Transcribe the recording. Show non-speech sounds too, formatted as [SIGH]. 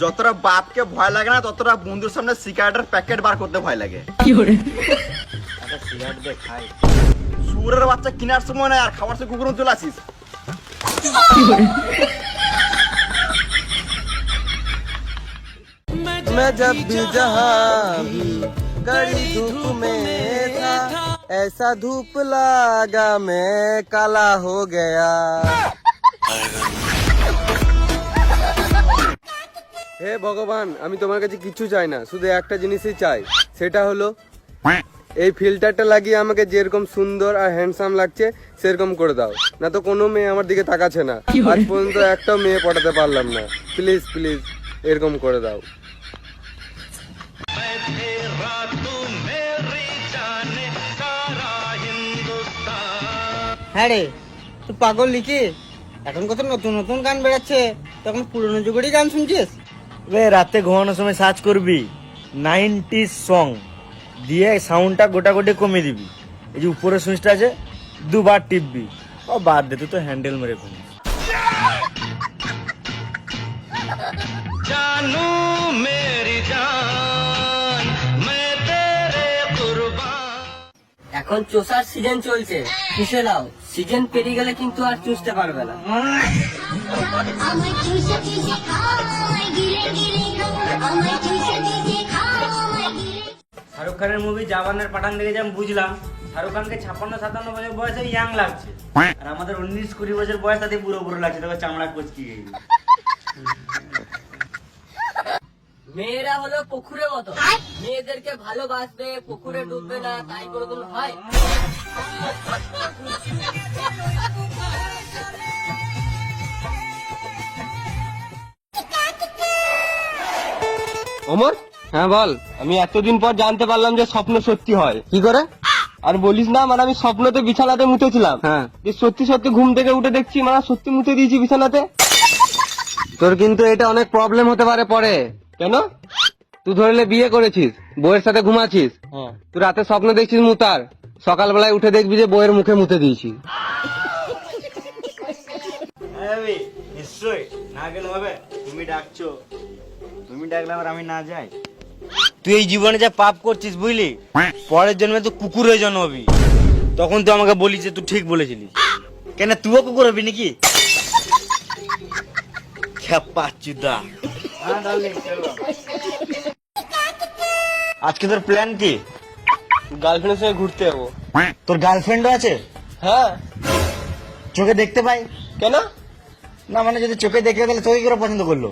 যতটা বাপকে ভয় লাগে না ততটা বন্ধুর সামনে সিগারেটের প্যাকেট বার করতে ভয় লাগে একটা সিগারেট দে খাই সুরের বাচ্চা কেনার সময় না আর খাবার সময় কুকুর চলে আসিস मैं जब भी जहाँ भी कड़ी धूप में था ऐसा धूप लगा मैं काला हो गया [LAUGHS] হে ভগবান আমি তোমার কাছে কিছু চাই না শুধু একটা জিনিসই চাই সেটা হলো এই ফিল্টারটা লাগিয়ে আমাকে যেরকম সুন্দর আর হ্যান্ডসাম লাগছে সেরকম করে দাও। না তো কোনো মেয়ে আমার দিকে তাকাচ্ছে না। আজ পর্যন্ত একটাও মেয়ে পটাতে পারলাম না। প্লিজ প্লিজ এরকম করে দাও। হ্যাঁ রে তুই পাগল লিখি? এখন কত নতুন নতুন গান বেড়াচ্ছে তখন পুরনো যুগেরই গান শুনছিস? বে রাতে ঘুমানোর সময় সার্চ করবি। নাইনটি সং দিয়ে সাউন্ডটা গোটা গোটে কমে দিবি। এই যে উপরে সুইচটা আছে, দুবার টিপবি। ও, বাদ দে, তুই তো হ্যান্ডেল মেরে ফেলিস এখন চোষার সিজন চলছে। কিসে লাও সিজন পেরিয়ে গেলে কিন্তু আর চুষতে পারবে না। চুষে চুষে চুষে চুষে শাহরুখ খানের মুভি জাবানের পাঠান দেখে যেমন বুঝলাম শাহরুখ খানকে ছাপ্পান্ন সাতান্ন বছর বয়সে ইয়াং লাগছে। আর আমাদের উনিশ কুড়ি বছর বয়স তাতে বুড়ো বুড়ো লাগছে। তবে চামড়া কচকি গেছে মেয়েরা হলো পুকুরের মতো। মেয়েদেরকে ভালোবাসবে পুকুরে ডুববে না তাই কোনোদিন হয়। অমর হ্যাঁ বল। আমি এতদিন পর জানতে পারলাম যে স্বপ্ন সত্যি হয়। কি করে? আর বলিস না মানে আমি স্বপ্নতে বিছানাতে মুতেছিলাম। হ্যাঁ। যে সত্যি সত্যি ঘুম থেকে উঠে দেখছি মানে সত্যি মুতে দিয়েছি বিছানাতে। তোর কিন্তু এটা অনেক প্রবলেম হতে পারে পরে। কেন? তুই ধরলে বিয়ে করেছিস বউয়ের সাথে ঘুমাচ্ছিস। তুই রাতে স্বপ্ন দেখছিস মুতার। সকালবেলায় উঠে দেখবি যে বউয়ের মুখে মুতে দিয়েছি। হ্যাঁ ভাবি, না কেন হবে তুমি ডাকছো। তুমি ডাকলে আবার আমি না যাই? তুই এই জীবনে যা পাপ করছিস বুঝলি? পরের জন্মে তো কুকুর হয়ে জন্মবি তখন তুই আমাকে বলিস যে তুই ঠিক বলেছিলি কেন তুইও কুকুর হবি নাকি? খেপাচুদা [LAUGHS] আজকে তোর প্ল্যান কি? গার্লফ্রেন্ডের সঙ্গে ঘুরতে যাব। তোর গার্লফ্রেন্ডও আছে? হ্যাঁ। চোখে দেখতে পাই? কেন? না মানে যদি চোখে দেখে তাহলে তোকে কি করে পছন্দ করল?